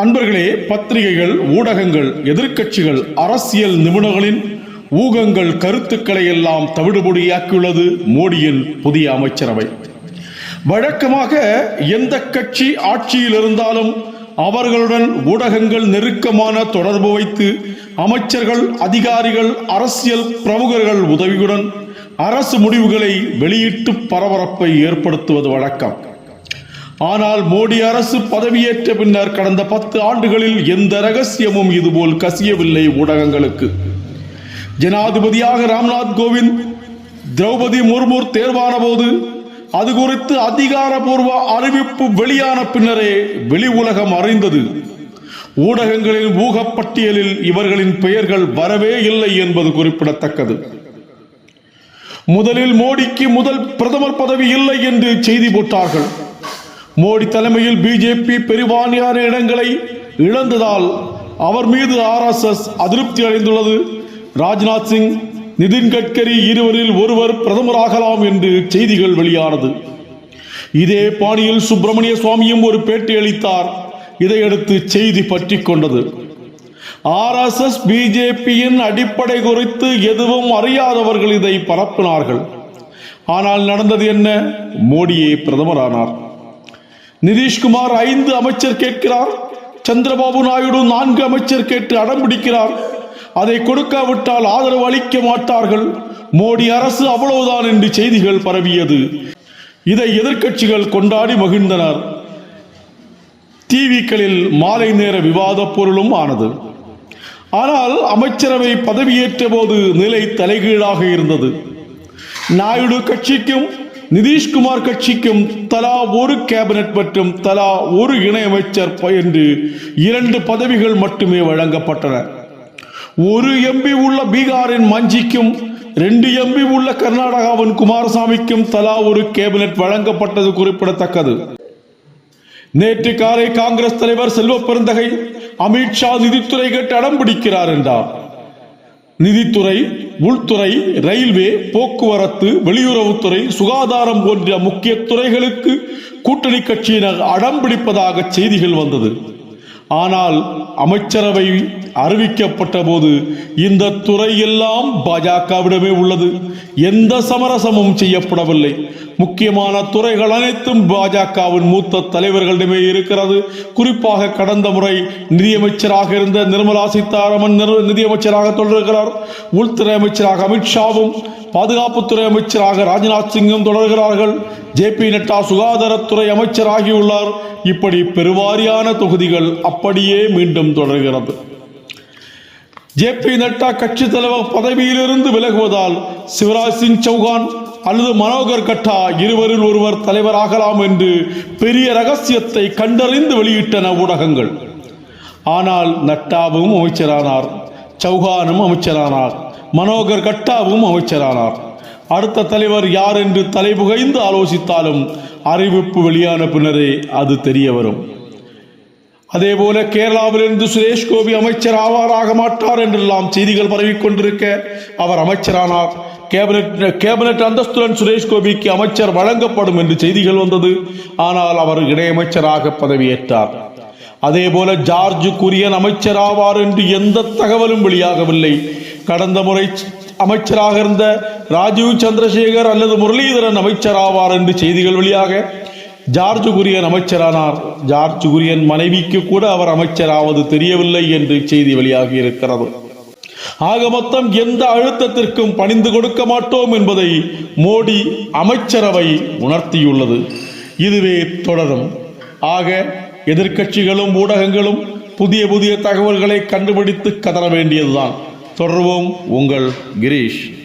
அன்பர்களே பத்திரிகைகள் ஊடகங்கள் எதிர்க்கட்சிகள் அரசியல் நிபுணர்களின் ஊகங்கள் கருத்துக்களை எல்லாம் தவிடுபொடியாக்கியுள்ளது மோடியின் புதிய அமைச்சரவை. வழக்கமாக எந்த கட்சி ஆட்சியில் இருந்தாலும் அவர்களுடன் ஊடகங்கள் நெருக்கமான தொடர்பு வைத்து அமைச்சர்கள் அதிகாரிகள் அரசியல் பிரமுகர்கள் உதவியுடன் அரசு முடிவுகளை வெளியிட்டு பரபரப்பை ஏற்படுத்துவது வழக்கம். ஆனால் மோடி அரசு பதவியேற்ற பின்னர் கடந்த பத்து ஆண்டுகளில் எந்த ரகசியமும் இதுபோல் கசியவில்லை ஊடகங்களுக்கு. ஜனாதிபதியாக ராம்நாத் கோவிந்த் திரௌபதி முர்மு தேர்வான போது அது குறித்து அதிகாரபூர்வ அறிவிப்பு வெளியான பின்னரே வெளி உலகம் அறிந்தது. ஊடகங்களின் ஊகப்பட்டியலில் இவர்களின் பெயர்கள் வரவே இல்லை என்பது குறிப்பிடத்தக்கது. முதலில் மோடிக்கு முதல் பிரதமர் பதவி இல்லை என்று செய்தி போட்டார்கள். மோடி தலைமையில் பிஜேபி பெருவாரியான இடங்களை இழந்ததால் அவர் மீது ஆர்எஸ்எஸ் அதிருப்தி அடைந்துள்ளது. ராஜ்நாத் சிங் நிதின் கட்கரி இருவரில் ஒருவர் பிரதமராகலாம் என்று செய்திகள் வெளியானது. இதே பாணியில் சுப்பிரமணிய சுவாமியும் ஒரு பேட்டி அளித்தார். இதையடுத்து செய்தி பற்றி கொண்டது. ஆர்எஸ்எஸ் பிஜேபியின் அடிப்படை குறித்து எதுவும் அறியாதவர்கள் இதை பரப்பினார்கள். ஆனால் நடந்தது என்ன? மோடியே பிரதமரானார். நிதிஷ்குமார் ஐந்து அமைச்சர் கேட்கிறார். சந்திரபாபு நாயுடு நான்கு அமைச்சர் கேட்டு அடம் பிடிக்கிறார். அதை கொடுக்காவிட்டால் ஆதரவு அளிக்க மாட்டார்கள். மோடி அரசு அவ்வளவுதான் என்று செய்திகள் பரவியது. இதை எதிர்க்கட்சிகள் கொண்டாடி மகிழ்ந்தனர். டிவிக்களில் மாலை நேர விவாத பொருளும் ஆனது. ஆனால் அமைச்சரவை பதவியேற்ற போது நிலை தலைகீழாக இருந்தது. நாயுடு கட்சிக்கும் நிதிஷ்குமார் கட்சிக்கும் தலா ஒரு கேபினட் மற்றும் தலா ஒரு இணையமைச்சர் என்று இரண்டு பதவிகள் மட்டுமே வழங்கப்பட்டன. ஒரு எம்பி உள்ள பீகாரின் மஞ்சிக்கும் ரெண்டு எம்பி உள்ள கர்நாடகாவின் குமாரசாமிக்கும் தலா ஒரு கேபினட் வழங்கப்பட்டது குறிப்பிடத்தக்கது. நேற்று காலை காங்கிரஸ் தலைவர் செல்வ பெருந்தகை அமித்ஷா நிதித்துறை கேட்டு அடம் பிடிக்கிறார் என்றார். நிதித்துறை உள்துறை ரயில்வே போக்குவரத்து வெளியுறவுத்துறை சுகாதாரம் போன்ற முக்கிய துறைகளுக்கு கூட்டணி கட்சியினர் அடம் பிடிப்பதாக செய்திகள் வந்தது. ஆனால் அமைச்சரவை அறிவிக்கப்பட்ட போது இந்த துறை எல்லாம் பாஜகவிடமே உள்ளது. எந்த சமரசமும் செய்யப்படவில்லை. முக்கியமான துறைகள் அனைத்தும் பாஜகவின் மூத்த தலைவர்களிடமே இருக்கிறது. குறிப்பாக கடந்த முறை நிதியமைச்சராக இருந்த நிர்மலா சீதாராமன் நிதியமைச்சராக தொடர்கிறார். உள்துறை அமைச்சராக அமித்ஷாவும் பாதுகாப்புத்துறை அமைச்சராக ராஜ்நாத் சிங்கும் தொடர்கிறார்கள். ஜே பி நட்டா சுகாதாரத்துறை அமைச்சராகியுள்ளார். இப்படி பெருவாரியான தொகுதிகள் அப்படியே மீண்டும் தொடர்கிறது. ஜே பி நட்டா கட்சி தலைவர் பதவியிலிருந்து விலகுவதால் சிவராஜ் சிங் சௌகான் அல்லது மனோகர் கட்டா இருவரில் ஒருவர் தலைவராகலாம் என்று பெரிய ரகசியத்தை கண்டறிந்து வெளியிட்டன ஊடகங்கள். ஆனால் நட்டாவும் அமைச்சரானார் சௌகானும் அமைச்சரானார் மனோகர் கட்டாவும் அமைச்சரானார். அடுத்த தலைவர் யார் என்று தலைபுகைந்து ஆலோசித்தாலும் அறிவிப்பு வெளியான பின்னரே அது தெரிய வரும். அதேபோல கேரளாவிலிருந்து சுரேஷ் கோபி அமைச்சர் ஆவாராக மாட்டார் என்றெல்லாம் செய்திகள் பரவிக்கொண்டிருக்க அவர் அமைச்சரானார். கேபினட் கேபினட் அந்தஸ்துடன் சுரேஷ் கோபிக்கு அமைச்சர் வழங்கப்படும் என்று செய்திகள் வந்தது. ஆனால் அவர் இணையமைச்சராக பதவியேற்றார். அதேபோல ஜார்ஜ் குரியன் அமைச்சர் ஆவார் என்று எந்த தகவலும் வெளியாகவில்லை. கடந்த முறை அமைச்சராக இருந்த ராஜீவ் சந்திரசேகர் அல்லது முரளிதரன் அமைச்சர் ஆவார் என்று செய்திகள் வெளியாக ஜார்ஜ் குரியன் அமைச்சரானார். ஜார்ஜ் குரியன் மனைவிக்கு கூட அவர் அமைச்சராவது தெரியவில்லை என்று செய்தி வெளியாகி இருக்கிறது ஆக மொத்தம் எந்த அழுத்தத்திற்கும் பணிந்து கொடுக்க மாட்டோம் என்பதை மோடி அமைச்சரவை உணர்த்தியுள்ளது. இதுவே தொடரும். ஆக எதிர்க்கட்சிகளும் ஊடகங்களும் புதிய புதிய தகவல்களை கண்டுபிடித்து கதற வேண்டியதுதான். தொடர்வோம் உங்கள் கிரீஷ்.